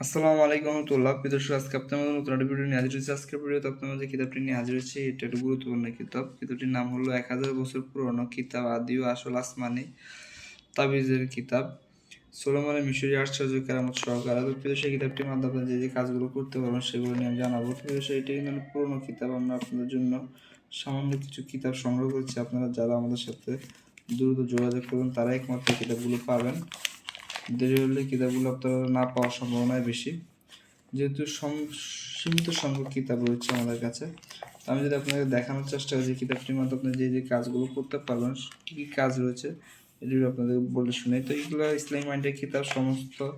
আসসালামু আলাইকুম রহমতুল্লাহ। দর্শক, আজকে আপনার নতুন একটা ভিডিও নিয়ে হাজির হয়েছি। আজকের ভিডিওতে আপনার মাঝে কিতাবটি নিয়ে হাজির হয়েছি, এটা একটু গুরুত্বপূর্ণ কিতাব। কিতাবটির নাম হলো এক হাজার বছর পুরনো কিতাব আদিও আসল আসমানি তাবিজের কিতাব সোলোমনের মিশরি আশ্চর্য কেরামত সহকারে। তো প্রিয় সেই কিতাবটির মাধ্যমে যে যে কাজগুলো করতে পারবেন, সেগুলো নিয়ে আমি জানাব। প্রিয় সেই এটি কিন্তু পুরনো কিতাব। আমরা আপনাদের জন্য সামান্য কিছু কিতাব সংগ্রহ করছি। আপনারা যারা আমাদের সাথে দ্রুত যোগাযোগ করবেন, তারা একমাত্র কিতাবগুলো পাবেন। দেরি হলে কিতাবগুলো আপনারা না পাওয়ার সম্ভাবনাই বেশি। যেহেতু সম- সীমিত সংখ্যক কিতাব রয়েছে আমাদের কাছে আমি যদি আপনাকে দেখানোর চেষ্টা করি যে কিতাবটির মাধ্যমে আপনি যে যে কাজগুলো করতে পারবেন, কী কী কাজ রয়েছে, এটি আপনাদের বলে শুনে। তো এইগুলো ইসলামী মাইন্ডের কিতাব সমস্ত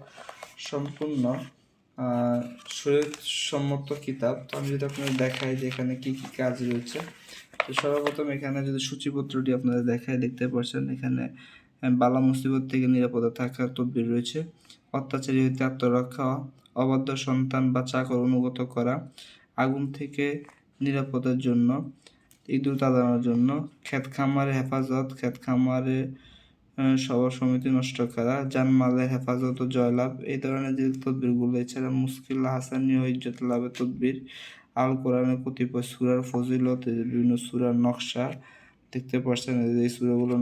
সম্পূর্ণ সম্মত কিতাব। তো আমি যদি আপনাদের দেখাই যে এখানে কী কী কাজ রয়েছে, তো সর্বপ্রথম এখানে যদি সূচিপত্রটি আপনাদের দেখায় দেখতে পাচ্ছেন এখানে বালা মুসিবত থেকে নিরাপদে থাকার তদবির রয়েছে। অত্যাচারী হইতে আত্মরক্ষা, অবাধ্য সন্তান বা চাকর অনুগত করা, আগুন থেকে নিরাপদের জন্য, ইঁদুর তাড়ানোর জন্য ক্ষেত খামারে হেফাজত ক্ষেত খামারে সভা সমিতি নষ্ট করা, জানমালের হেফাজত ও জয়লাভ, এই ধরনের যে তদবিরগুলো, এছাড়া মুশকিল হাসানি ও ইজ্জত লাভের তদবির, আল কোরআনের কতিপয় সুরার ফজিলত, বিভিন্ন সুরার নকশা দেখতে পাচ্ছেন এই এই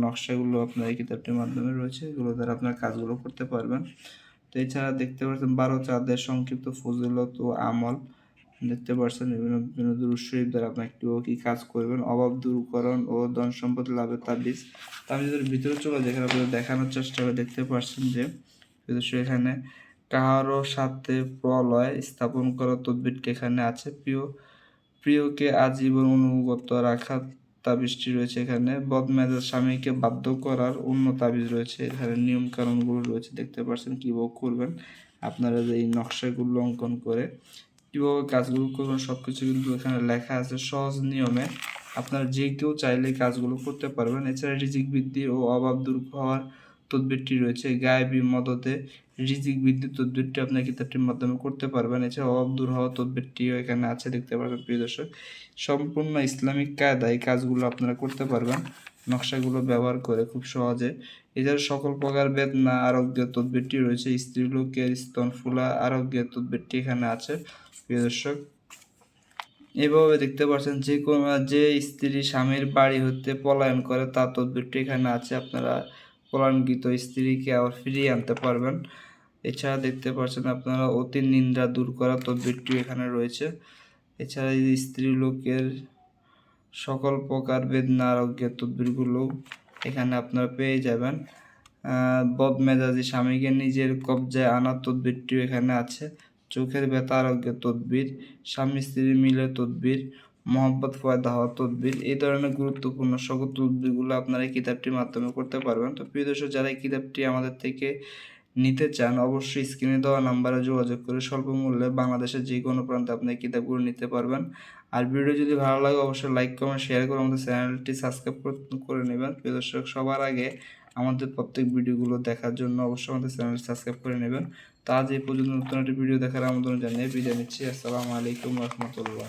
নকশাগুলো আপনার এই কিতাবটির মাধ্যমে রয়েছে, এগুলো দ্বারা আপনার কাজগুলো করতে পারবেন। তো এছাড়া দেখতে পাচ্ছেন বারো চাঁদের সংক্ষিপ্ত ফজিলত ও আমল। দেখতে পাচ্ছেন বিভিন্ন বিভিন্ন দুরূদ শরীফ দ্বারা আপনি একটু কি কাজ করবেন। অভাব দূরকরণ ও ধন সম্পদ লাভের তাবিজ। তো আমি যদি ভিতরে চলে যেখানে আপনাদের দেখানোর চেষ্টা করে দেখতে পাচ্ছেন যে এখানে কাহারও সাথে প্রলয় স্থাপন করা তদ্বিরটি এখানে আছে। প্রিয়, প্রিয়কে আজীবন অনুগত রাখা তাবিজটি রয়েছে এখানে। বদমেজাজ স্বামীকে বাধ্য করার অন্য তাবিজ রয়েছে। এখানে নিয়ম কারণগুলো রয়েছে, দেখতে পাচ্ছেন কীভাবে করবেন। আপনারা যে এই নকশাগুলো অঙ্কন করে কীভাবে কাজগুলো করবেন সব কিছু কিন্তু এখানে লেখা আছে সহজ নিয়মে। আপনারা যে কেউ চাইলে কাজগুলো করতে পারবেন। এছাড়া রিজিক বৃদ্ধি ও অভাব দূর হওয়ার তদবিরটি রয়েছে। গায়েবী মদতে রিজিক বৃদ্ধি তদবিরটি আপনার কিতাবটির মাধ্যমে করতে পারবেন। এছাড়া অভাব দূর হওয়া তদবিরটিও এখানে আছে, দেখতে পারবেন প্রিয় দর্শক। সম্পূর্ণ ইসলামিক কায়দায় এই কাজগুলো আপনারা করতে পারবেন। নকশাগুলো ব্যবহার করে খুব সহজে। এছাড়া সকল প্রকার বেদনা আরোগ্যের তদবিরটি রয়েছে। স্ত্রীলোকের স্তন ফুলা আরোগ্যের তদবিরটি এখানে আছে, প্রিয় দর্শক। এইভাবে দেখতে পাচ্ছেন যে কোনো, যে স্ত্রী স্বামীর বাড়ি হতে পলায়ন করে, তার তদবিরটি এখানে আছে। আপনারা পলায়নকৃত স্ত্রীকে আবার ফিরিয়ে আনতে পারবেন। এছাড়া দেখতে পাচ্ছেন আপনারা অতি নিন্দা দূর করা তদবিরটিও এখানে রয়েছে। এছাড়া স্ত্রী লোকের সকল প্রকার বেদনা, আরোগ্যের তদবিরগুলো এখানে আপনারা পেয়ে যাবেন। বদমেজাজি স্বামীকে নিজের কবজায় আনার তদবিরটিও এখানে আছে। চোখের ব্যথা, আরোগ্যের তদবির স্বামী স্ত্রী মিলে তদবির মোহাম্মত ফয়দা, হওয়া, তদবির এই ধরনের গুরুত্বপূর্ণ সকল তদবিরগুলো আপনারা এই কিতাবটির মাধ্যমে করতে পারবেন। তো প্রিয় দর্শক, যারা এই কিতাবটি আমাদের থেকে নিতে চান, অবশ্যই স্ক্রিনে দেওয়া নাম্বারে যোগাযোগ করে স্বল্প মূল্যে বাংলাদেশের যে কোনো প্রান্তে আপনি কিতাবগুলো নিতে পারবেন। আর ভিডিও যদি ভালো লাগে, অবশ্যই লাইক কমেন্ট শেয়ার করে আমাদের চ্যানেলটি সাবস্ক্রাইব করে নেবেন। প্রিয় দর্শক, সবার আগে আমাদের প্রত্যেক ভিডিওগুলো দেখার জন্য অবশ্যই আমাদের চ্যানেলটি সাবস্ক্রাইব করে নেবেন। তা আজ এই পর্যন্ত নতুন একটি ভিডিও দেখার আমন্ত্রণ জানিয়ে বিদায় নিচ্ছি। আসসালামু আলাইকুম রহমতুল্লাহ।